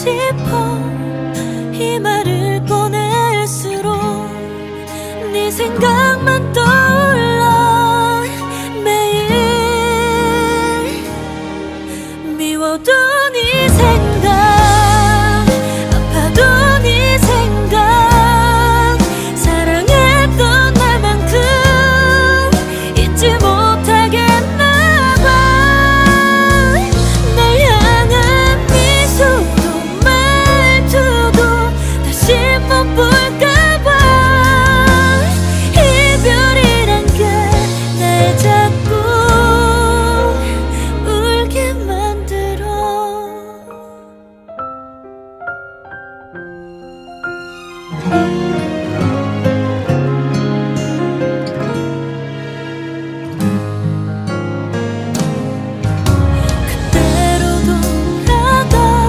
싶어 이 말을 꺼낼수록 네 생각만 떠올라 매일 미워도 네 생각 不够。